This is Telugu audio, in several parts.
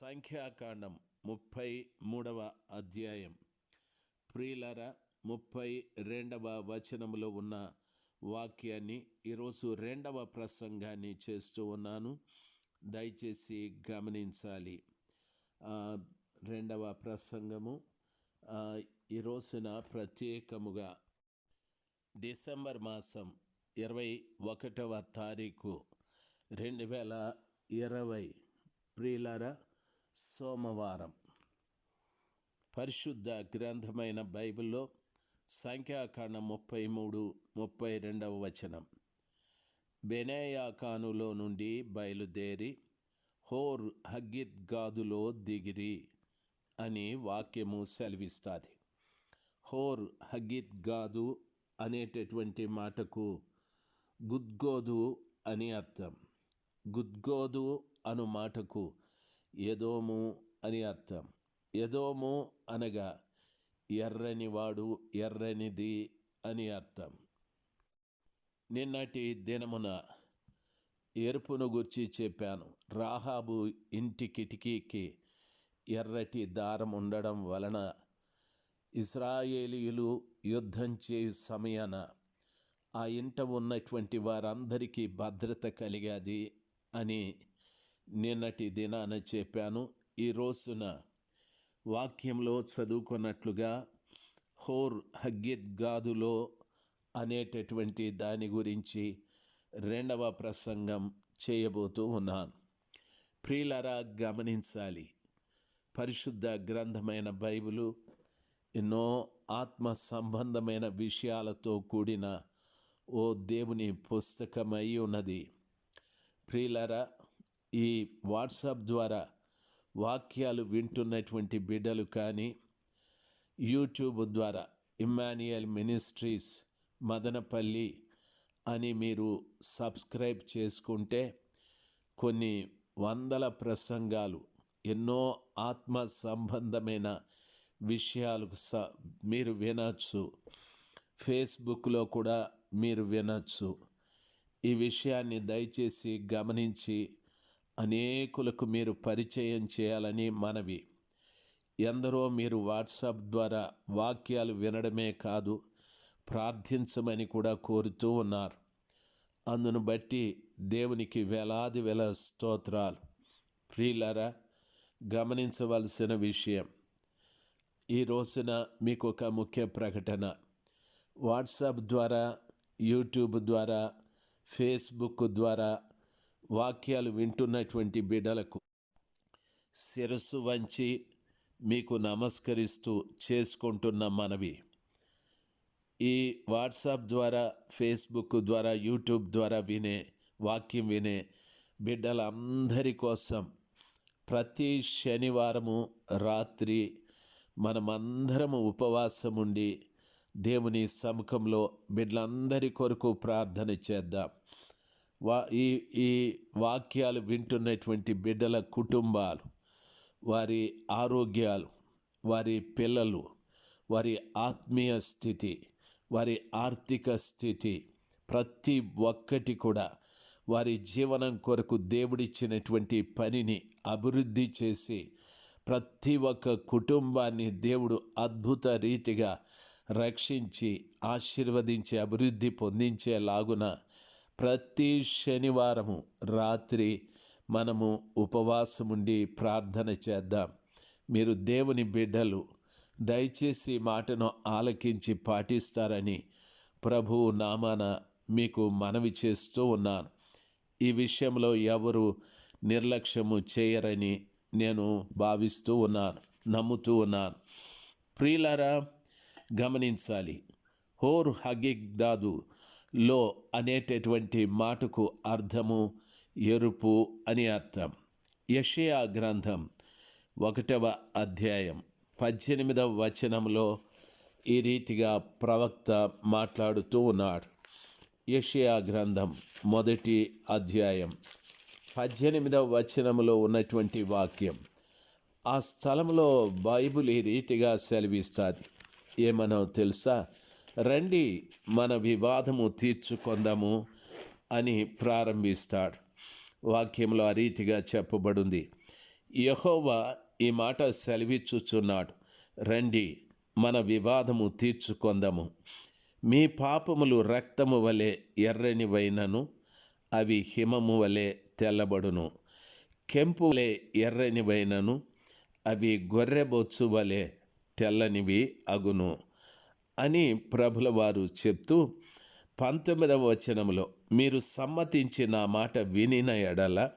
సంఖ్యాకాండం ముప్పై మూడవ అధ్యాయం. ప్రియులర ముప్పై రెండవ వచనములో ఉన్న వాక్యాన్ని ఈరోజు రెండవ ప్రసంగాన్ని చేస్తూ ఉన్నాను. దయచేసి గమనించాలి. రెండవ ప్రసంగము ఈ రోజున ప్రత్యేకముగా డిసెంబర్ మాసం ఇరవై ఒకటవ తారీఖు రెండు వేల ఇరవై. ప్రియులరా సోమవారం. పరిశుద్ధ గ్రంథమైన బైబిల్లో సంఖ్యాకాండం ముప్పై మూడు ముప్పై రెండవ వచనం. బెనేయాకానులో నుండి బయలుదేరి హోర్ హగ్గిద్ గాదులో దిగిరి అని వాక్యము సెలవిస్తుంది. హోర్ హగిత్ గాదు అనేటటువంటి మాటకు గుద్గోదు అని అర్థం. గుద్గోదు అను మాటకు ఎదోము అని అర్థం. ఎదోము అనగా ఎర్రనివాడు ఎర్రనిది అని అర్థం. నిన్నటి దినమున ఎరుపును గుర్చి చెప్పాను. రాహాబు ఇంటి కిటికీకి ఎర్రటి దారం ఉండడం వలన ఇస్రాయేలీయులు యుద్ధం చేయు సమయాన ఆ ఇంట ఉన్నటువంటి వారందరికీ భద్రత కలిగాది అని నిన్నటి దినాన చెప్పాను ఈ రోజున వాక్యంలో చదువుకున్నట్లుగా హోర్ హగ్గిద్ గాదులో అనేటటువంటి దాని గురించి రెండవ ప్రసంగం చేయబోతూ ఉన్నాను. ప్రియులరా గమనించాలి. పరిశుద్ధ గ్రంథమైన బైబిలు ఎన్నో ఆత్మ సంబంధమైన విషయాలతో కూడిన ఓ దేవుని పుస్తకమై ఉన్నది. ప్రియులరా ఈ వాట్సాప్ ద్వారా వాక్యాలు వింటున్నటువంటి బిడ్డలు కానీ యూట్యూబ్ ద్వారా ఇమ్మాన్యుయల్ మినిస్ట్రీస్ మదనపల్లి అని మీరు సబ్స్క్రైబ్ చేసుకుంటే కొన్ని వందల ప్రసంగాలు ఎన్నో ఆత్మ సంబంధమైన విషయాలు స మీరు వినొచ్చు. ఫేస్బుక్లో కూడా మీరు వినొచ్చు. ఈ విషయాన్ని దయచేసి గమనించి అనేకులకు మీరు పరిచయం చేయాలని మనవి. ఎందరో మీరు వాట్సాప్ ద్వారా వాక్యాలు వినడమే కాదు ప్రార్థించమని కూడా కోరుతూ ఉన్నారు. అందును బట్టి దేవునికి వేలాది వేల స్తోత్రాలు. ప్రియులరా గమనించవలసిన విషయం ఈ రోజున మీకు ఒక ముఖ్య ప్రకటన. వాట్సాప్ ద్వారా యూట్యూబ్ ద్వారా ఫేస్బుక్ ద్వారా వాక్యాలు వింటున్నటువంటి బిడ్డలకు శిరస్సు వంచి మీకు నమస్కరిస్తూ చేసుకుంటున్న మనవి. ఈ వాట్సాప్ ద్వారా ఫేస్బుక్ ద్వారా యూట్యూబ్ ద్వారా వినే వాక్యం వినే బిడ్డలందరి కోసం ప్రతి శనివారము రాత్రి మనమందరము ఉపవాసం ఉండి దేవుని సముఖంలో బిడ్డలందరి కొరకు ప్రార్థన చేద్దాం. వా ఈ ఈ వాక్యాలు వింటున్నటువంటి బిడ్డల కుటుంబాలు వారి ఆరోగ్యాలు వారి పిల్లలు వారి ఆత్మీయ స్థితి వారి ఆర్థిక స్థితి ప్రతి ఒక్కటి కూడా వారి జీవనం కొరకు దేవుడిచ్చినటువంటి పనిని అభివృద్ధి చేసి ప్రతి ఒక్క కుటుంబాన్ని దేవుడు అద్భుత రీతిగా రక్షించి ఆశీర్వదించి అభివృద్ధి పొందించేలాగున ప్రతి శనివారము రాత్రి మనము ఉపవాసముండి ప్రార్థన చేద్దాం. మీరు దేవుని బిడ్డలు దయచేసి మాటను ఆలకించి పాటిస్తారని ప్రభువు నామాన మీకు మనవి చేస్తూ ఉన్నాను. ఈ విషయంలో ఎవరు నిర్లక్ష్యము చేయరని నేను భావిస్తూ ఉన్నాను నమ్ముతూ ఉన్నాను. ప్రియులారా గమనించాలి. హోర్ హగిగ్దాదు లో అనేటటువంటి మాటకు అర్థము ఎరుపు అని అర్థం. యషయా గ్రంథం ఒకటవ అధ్యాయం పద్దెనిమిదవ వచనంలో ఈ రీతిగా ప్రవక్త మాట్లాడుతూ ఉన్నాడు. యషయా గ్రంథం మొదటి అధ్యాయం పద్దెనిమిదవ వచనంలో ఉన్నటువంటి వాక్యం. ఆ స్థలంలో బైబిల్ ఈ రీతిగా సెలవిస్తుంది. ఏమనో తెలుసా? రండి మన వివాదము తీర్చుకొందాము అని ప్రారంభిస్తాడు. వాక్యంలో ఆ రీతిగా చెప్పబడింది. యహోవా ఈ మాట సెలవిచ్చుచున్నాడు. రండి మన వివాదము తీర్చుకుందాము. మీ పాపములు రక్తము వలె ఎర్రనివైనను అవి హిమము వలె తెల్లబడును. కెంపు వలె ఎర్రనివైనను అవి గొర్రెబొచ్చు వలె తెల్లనివి అగును. అని ప్రభుల వారు చెప్తూ పంతొమ్మిదవ వచనంలో మీరు సమ్మతించి నా మాట వినిన ఎడల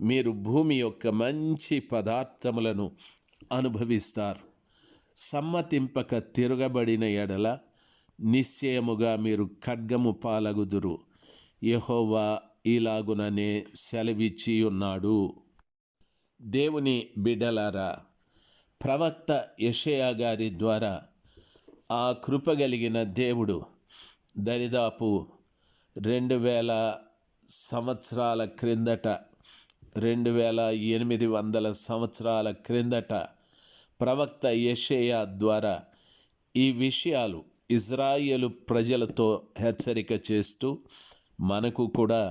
మీరు భూమి యొక్క మంచి పదార్థములను అనుభవిస్తారు. సమ్మతింపక తిరగబడిన ఎడల నిశ్చయముగా మీరు ఖడ్గము పాలగుదురు. యహోవా ఇలాగుననే సెలవిచ్చి ఉన్నాడు దేవుని బిడ్డలారా ప్రవక్త యషయా గారి ద్వారా ఆ కృపగలిగిన దేవుడు దరిదాపు రెండు వేల సంవత్సరాల క్రిందట రెండు వేల ఎనిమిది వందల సంవత్సరాల క్రిందట ప్రవక్త యషయా ద్వారా ఈ విషయాలు ఇజ్రాయేలు ప్రజలతో హెచ్చరిక చేస్తూ మనకు కూడా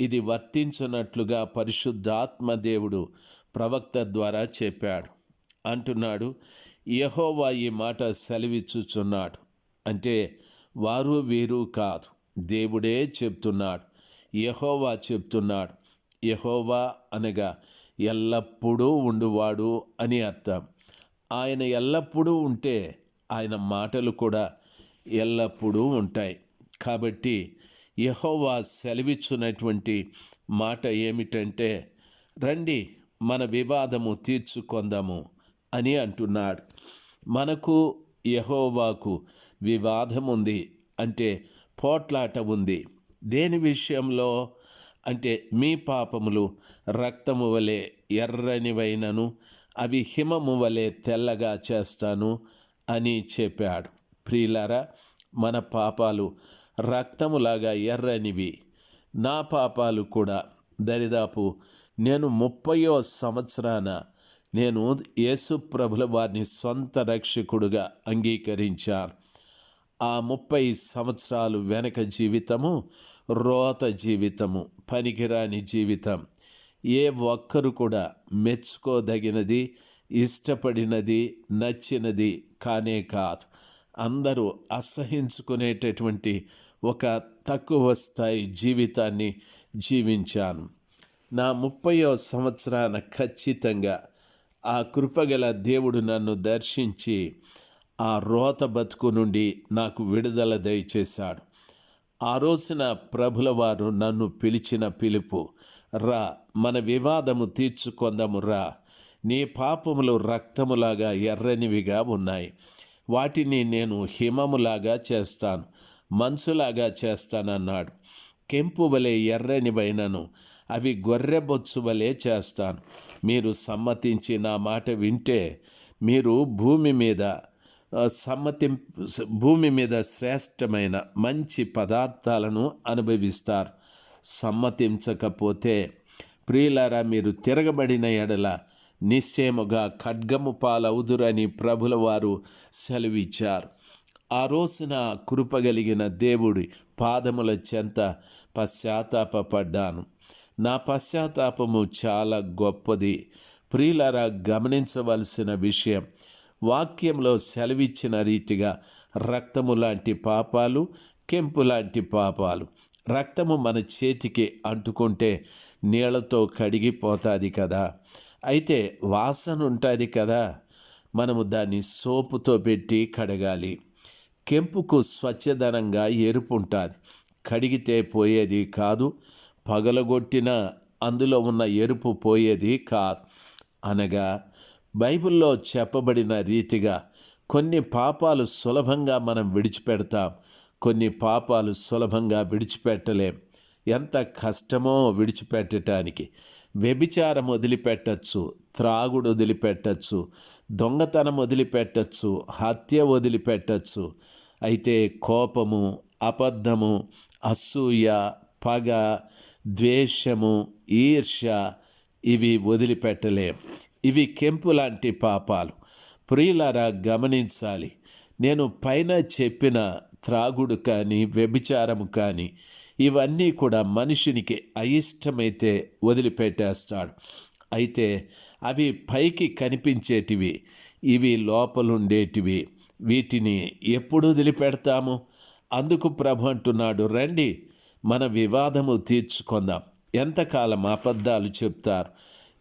ఇది వర్తించున్నట్లుగా పరిశుద్ధాత్మ దేవుడు ప్రవక్త ద్వారా చెప్పాడు. అంటున్నాడు యహోవా ఈ మాట సెలవిచ్చుచున్నాడు. అంటే వారు వీరు కాదు. దేవుడే చెప్తున్నాడు. యహోవా చెప్తున్నాడు. యహోవా అనగా ఎల్లప్పుడూ ఉండువాడు అని అర్థం. ఆయన ఎల్లప్పుడూ ఉంటే ఆయన మాటలు కూడా ఎల్లప్పుడూ ఉంటాయి. కాబట్టి యహోవా సెలవిచ్చునటువంటి మాట ఏమిటంటే రండి మన వివాదము తీర్చుకొందాము. అని అంటున్నాడు. మనకు యహోవాకు వివాదం ఉంది అంటే పోట్లాట ఉంది దేని విషయంలో? అంటే మీ పాపములు రక్తము వలె ఎర్రనివైనను అవి హిమము వలె తెల్లగా చేస్తాను అని చెప్పాడు. ప్రియులారా మన పాపాలు రక్తములాగా ఎర్రనివి. నా పాపాలు కూడా దరిదాపు నేను ముప్పయో సంవత్సరాన నేను యేసు ప్రభుల వారిని సొంత రక్షకుడుగా అంగీకరించాను. ఆ ముప్పై సంవత్సరాలు వెనక జీవితము రోత జీవితము పనికిరాని జీవితం. ఏ ఒక్కరు కూడా మెచ్చుకోదగినది ఇష్టపడినది నచ్చినది కానే కాదు. అందరూ అసహించుకునేటటువంటి ఒక తక్కువ స్థాయి జీవితాన్ని జీవించాను. నా ముప్పయో సంవత్సరాన ఖచ్చితంగా ఆ కృపగల దేవుడు నన్ను దర్శించి ఆ రోత బతుకు నుండి నాకు విడుదల దయచేశాడు. ఆ రోజున ప్రభుల వారు నన్ను పిలిచిన పిలుపు రా మన వివాదము తీర్చుకొందము రా. నీ పాపములు రక్తములాగా ఎర్రనివిగా ఉన్నాయి. వాటిని నేను హిమములాగా చేస్తాను మంచులాగా చేస్తానన్నాడు. కెంపు వలె ఎర్రనివైనను అవి గొర్రెబొచ్చు వలె చేస్తాను. మీరు సమ్మతించి నా మాట వింటే మీరు భూమి మీద సమ్మతి భూమి మీద శ్రేష్టమైన మంచి పదార్థాలను అనుభవిస్తారు. సమ్మతించకపోతే ప్రియులారా మీరు తిరగబడిన ఎడల నిశ్చయముగా ఖడ్గము పాలవుదురని ప్రభుల వారు సెలవిచ్చారు. ఆ రోజున కృపగలిగిన దేవుడి పాదముల చెంత పశ్చాత్తాపడ్డాను నా పశ్చాత్తాపము చాలా గొప్పది. ప్రియులరా గమనించవలసిన విషయం వాక్యంలో సెలవిచ్చిన రీతిగా రక్తము లాంటి పాపాలు కెంపు లాంటి పాపాలు. రక్తము మన చేతికి అంటుకుంటే నీళ్ళతో కడిగిపోతుంది కదా. అయితే వాసన ఉంటుంది కదా. మనము దాన్ని సోపుతో పెట్టి కడగాలి. కెంపుకు స్వచ్ఛదనంగా ఎరుపు ఉంటుంది. కడిగితే పోయేది కాదు. పగలగొట్టిన అందులో ఉన్న ఎరుపు పోయేది కాదు. అనగా బైబిల్లో చెప్పబడిన రీతిగా కొన్ని పాపాలు సులభంగా మనం విడిచిపెడతాం. కొన్ని పాపాలు సులభంగా విడిచిపెట్టలేం. ఎంత కష్టమో విడిచిపెట్టడానికి వ్యభిచారం వదిలిపెట్టచ్చు త్రాగుడు వదిలిపెట్టచ్చు దొంగతనం వదిలిపెట్టచ్చు హత్య వదిలిపెట్టచ్చు. అయితే కోపము అబద్ధము అసూయ పగ ద్వేషము ఈర్ష్య ఇవి వదిలిపెట్టలేం. ఇవి కెంపు లాంటి పాపాలు. ప్రియులారా గమనించాలి. నేను పైన చెప్పిన త్రాగుడు కానీ వ్యభిచారము కానీ ఇవన్నీ కూడా మనిషినికి అయిష్టమైతే వదిలిపెట్టేస్తాడు. అయితే అవి పైకి కనిపించేటివి ఇవి లోపలుండేటివి. వీటిని ఎప్పుడు వదిలిపెడతాము? అందుకు ప్రభు అంటున్నాడు రండి మన వివాదము తీర్చుకుందాం. ఎంతకాలం అబద్ధాలు చెప్తారు?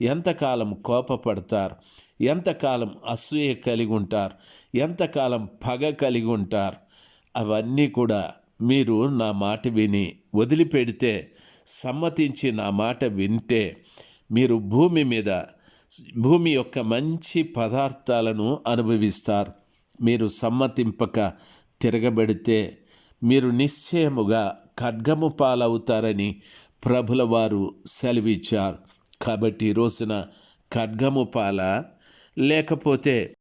ఎంతకాలం కోపపడతారు? ఎంతకాలం అసూయ కలిగి ఉంటారు ఎంతకాలం పగ కలిగి ఉంటారు అవన్నీ కూడా మీరు నా మాట విని వదిలిపెడితే సమ్మతించి నా మాట వింటే మీరు భూమి మీద భూమి యొక్క మంచి పదార్థాలను అనుభవిస్తారు. మీరు సమ్మతింపక తిరగబెడితే మీరు నిశ్చయముగా ఖడ్గము పాలవుతారని ప్రభుల వారు సెలవిచ్చారు. కాబట్టి ఈ రోజున ఖడ్గము పాల లేకపోతే